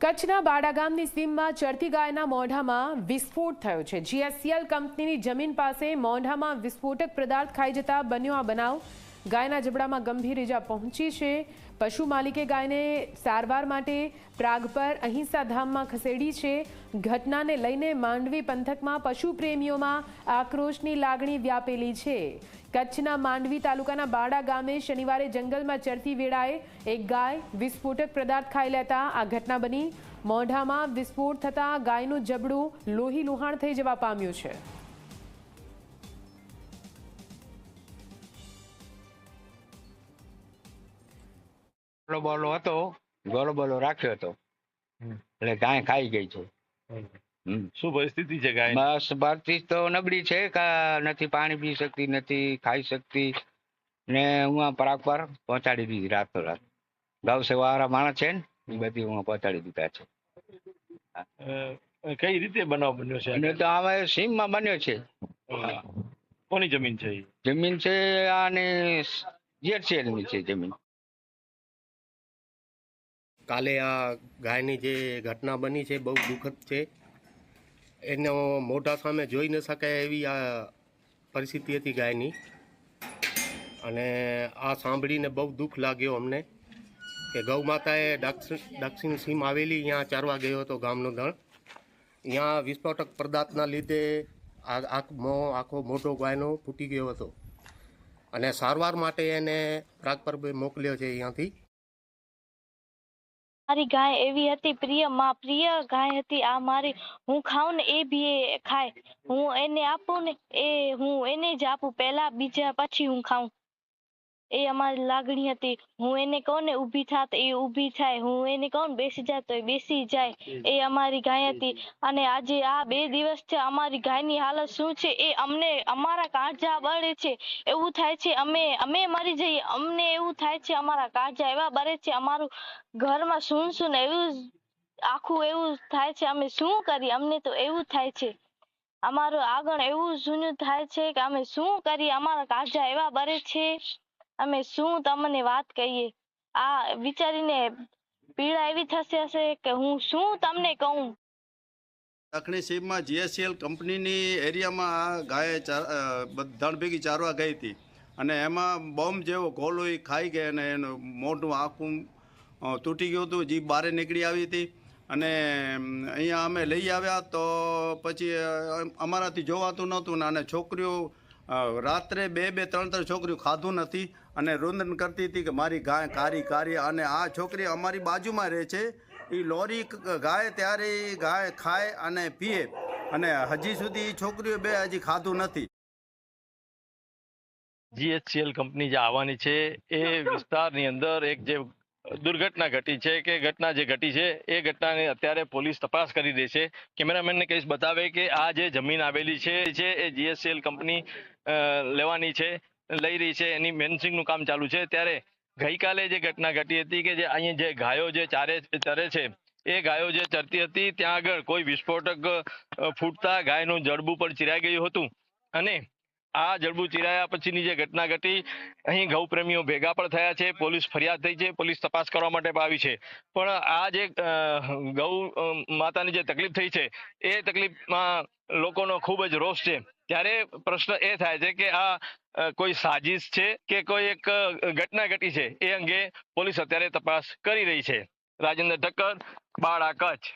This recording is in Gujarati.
કચ્છના બાડા ગામની સીમમાં ચરતી ગાયના મોઢામાં વિસ્ફોટ થયો છે. જીએસસીએલ કંપનીની જમીન પાસે મોઢામાં વિસ્ફોટક પદાર્થ ખાઈ જતા બન્યો આ બનાવ. ગાયના જબડામાં ગંભીર ઇજા પહોંચી છે. પશુ માલિકે ગાયને સારવાર માટે પ્રાગ પર અહિંસા ધામમાં ખસેડી છે. ઘટનાને લઈને માંડવી પંથકમાં પશુ પ્રેમીઓમાં આક્રોશની લાગણી વ્યાપેલી છે. કચ્છના માંડવી તાલુકાના બાડા ગામે શનિવારે જંગલમાં ચરતી વેળાએ એક ગાય વિસ્ફોટક પદાર્થ ખાઈ લેતા આ ઘટના બની. મોઢામાં વિસ્ફોટ થતાં ગાયનું જબડું લોહી લુહાણ થઈ જવા પામ્યું છે. ગોળો બોલો હતો. ગોળો બોલો રાખ્યો હતો. એટલે ગાય ખાઈ ગઈ છે. શું પરિસ્થિતિ છે ગાય બસ ભરતી તો નબળી છે કા નથી પાણી પી શકતી નથી ખાઈ શકતી. ને હું આ પરાગ પર પહોંચાડી દીધી રાતો રાત. ગૌ સેવા વાળા માણસ છે ને એ બધી હું પહોંચાડી દીધા છે. કઈ રીતે બનાવ બન્યો છે અને તો અમે સીમમાં બન્યો છે. કોની જમીન છે જમીન છે આને જેરસેલ છે જમીન. કાલે આ ગાયની જે ઘટના બની છે, બહુ દુઃખદ છે. એનો મોઢા સામે જોઈ ન શકાય એવી આ પરિસ્થિતિ હતી ગાયની. અને આ સાંભળીને બહુ દુઃખ લાગ્યો અમને કે ગૌ માતાએ દક્ષિણ સીમ આવેલી અહીંયા ચારવા ગયો હતો ગામનો દળ. અહીંયા વિસ્ફોટક પદાર્થના લીધે આ, આખ મો, આખો મોટો ગાયનો ફૂટી ગયો હતો. અને સારવાર માટે એને પ્રાગપર્વે મોકલ્યો છે અહીંયાથી. મારી ગાય એવી હતી પ્રિય, માં પ્રિય ગાય હતી. આ મારી, હું ખાઉં ને એ બી એ ખાય. હું એને આપું ને એ હું એને જ આપું. પહેલા, બીજા, પછી હું ખાઉં. એ અમારી લાગણી હતી. હું એને કહું ને ઊભી થા તો એ ઊભી થાય. હું એને કહું બેસી જા તો એ બેસી જાય. એ અમારી ગાય હતી. અને આજે આ બે દિવસથી અમારી ગાયની હાલત શું છે એ અમને અમારા કાળજા બળે છે. એવું થાય છે અમે અમે મરી જઈએ. અમને એવું થાય છે અમારા કાળજા એવા બળે છે. અમારું ઘરમાં શું શું ને એવું આખું એવું થાય છે. અમે શું કરીએ? અમને તો એવું થાય છે. અમારું આગળ એવું જૂનું થાય છે કે અમે શું કરીએ? અમારા કાળજા એવા બરે છે. અમે શું તમને વાત કહીએ? આ વિચારીને પીડા એવી થશે હશે કે હું શું તમને કહું? દક્ષિણી સીમમાં જીએસસીએલ કંપનીની એરિયામાં આ ગાય ધણ ભેગી ચારવા ગઈ હતી. અને એમાં બોમ્બ જેવો ગોલો ઈ ખાઈ ગઈ અને એનું મોઢું, આખું તૂટી ગયું હતું, જીભ બહાર નીકળી આવી હતી. અને અહીંયા અમે લઈ આવ્યા તો પછી અમારાથી જોવાતું નહોતું ને અને છોકરીઓ રાત્રે બે બે ત્રણ ત્રણ છોકરીઓ ખાધું નથી અને રુંદન કરતી હતી કે મારી ગાય કારી કારી અને આ છોકરી અમારી બાજુમાં રહે છે. એ લોરી ગાય ત્યારે એ ગાય ખાય અને પીએ. અને હજી સુધી એ છોકરીઓ બે હજી ખાધું નથી. જીએચસીએલ કંપની જે આવવાની છે, એ વિસ્તારની અંદર એક જે દુર્ઘટના ઘટી છે કે ઘટના જે ઘટી છે, એ ઘટનાની અત્યારે પોલીસ તપાસ કરી રહી છે. કેમેરામેનને કહીશ, બતાવે કે આ જે જમીન આવેલી છે છે, એ જીએસસીએલ કંપની લેવાની છે, લઈ રહી છે, એની મેન્સિંગનું કામ ચાલુ છે. ત્યારે ગઈકાલે જે ઘટના ઘટી હતી કે જે અહીંયા જે ગાયો જે ચારે, ચરે છે, એ ગાયો જે ચરતી હતી, ત્યાં આગળ કોઈ વિસ્ફોટક ફૂટતા ગાયનું જડબું પણ ચિરાઈ ગયું હતું. અને આ જડબું ચિરાયા પછીની જે ઘટના ઘટી, અહીં ગૌપ્રેમીઓ ભેગા પણ થયા છે, પોલીસ ફરિયાદ થઈ છે, પોલીસ તપાસ કરવા માટે આવી છે. પણ આ જે ગૌ માતાની જે તકલીફ થઈ છે, એ તકલીફમાં લોકોનો ખૂબ જ રોષ છે. ત્યારે પ્રશ્ન એ થાય છે કે આ કોઈ સાજિશ છે કે કોઈ એક ઘટના ઘટી છે, એ અંગે પોલીસ અત્યારે તપાસ કરી રહી છે. રાજેન્દ્ર ઠક્કર, બાળા કચ્છ.